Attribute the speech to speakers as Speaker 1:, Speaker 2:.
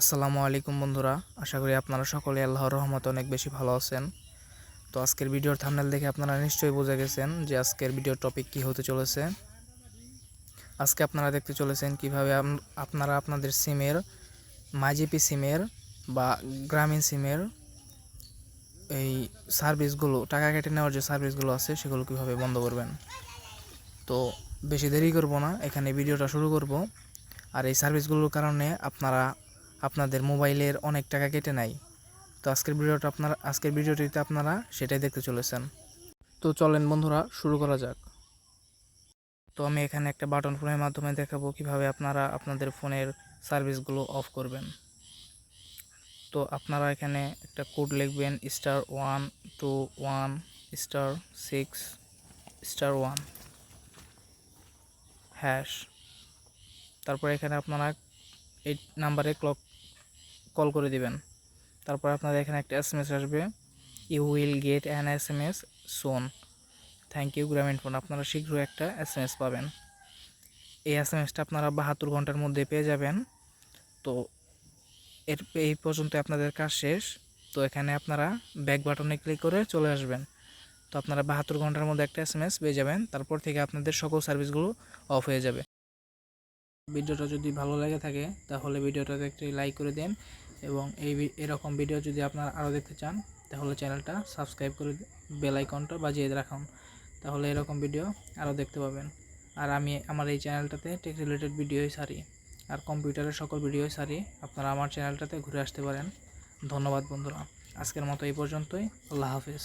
Speaker 1: আসসালামু আলাইকুম বন্ধুরা, আশা করি আপনারা সকলে আল্লাহর রহমতে অনেক বেশি ভালো আছেন। তো আজকের ভিডিওর থাম্বনেল দেখে আপনারা নিশ্চয়ই বুঝে গেছেন যে আজকের ভিডিওর টপিক কি হতে চলেছে। আজকে আপনারা দেখতে চলেছেন কীভাবে আপনারা আপনাদের সিমের মাইজিপি সিমের বা গ্রামীণ সিমের এই সার্ভিসগুলো টাকা কেটে নেওয়ার যে সার্ভিসগুলো আছে, সেগুলো কীভাবে বন্ধ করবেন। তো বেশি দেরি করব না, এখানে ভিডিওটা শুরু করব। আর এই সার্ভিসগুলোর কারণে আপনারা আপনাদের মোবাইলের অনেক টাকা কেটে নেয় তো আজকের ভিডিওটা আপনারা আজকের ভিডিওটিতে আপনারা সেটাই দেখতে চলেছেন। তো চলেন বন্ধুরা, শুরু করা যাক। তো আমি এখানে একটা বাটন ফোনের মাধ্যমে দেখাবো কীভাবে আপনারা আপনাদের ফোনের সার্ভিসগুলো অফ করবেন। তো আপনারা এখানে একটা কোড লিখবেন, star one two one, star six, star one, hash. তারপর এখানে আপনারা এই নাম্বারে ক্লক কল করে দিবেন। তারপর আপনাদের এখানে একটা এস এম এস আসবে। You will get an S M S soon thank you Grameenphone আপনারা শীঘ্রই একটা এস এম এস পাবেন। এই এস এম এসটা আপনারা বাহাত্তর ঘণ্টার মধ্যে পেয়ে যাবেন। তো এর, এই পর্যন্ত আপনাদের কাজ শেষ। তো এখানে আপনারা ব্যাক বাটনে ক্লিক করে চলে আসবেন। তো আপনারা বাহাত্তর ঘণ্টার মধ্যে একটা এস এম এস পেয়ে যাবেন। তারপর থেকে আপনাদের সকল সার্ভিসগুলো অফ হয়ে যাবে। ভিডিওটা যদি ভালো লেগে থাকে, তাহলে ভিডিওটাতে একটি লাইক করে দিন। এবং এই এরকম ভিডিও যদি আপনারা আরও দেখতে চান, তাহলে চ্যানেলটা সাবস্ক্রাইব করে বেল আইকনটা বাজিয়ে রাখুন। তাহলে এরকম ভিডিও আরও দেখতে পাবেন। আর আমি আমার এই চ্যানেলটাতে টেক রিলেটেড ভিডিওই সারি, আর কম্পিউটারের সকল ভিডিওই সারি। আপনারা আমার চ্যানেলটাতে ঘুরে আসতে পারেন। ধন্যবাদ বন্ধুরা। আজকের মতো এই পর্যন্তই। আল্লাহ হাফিজ।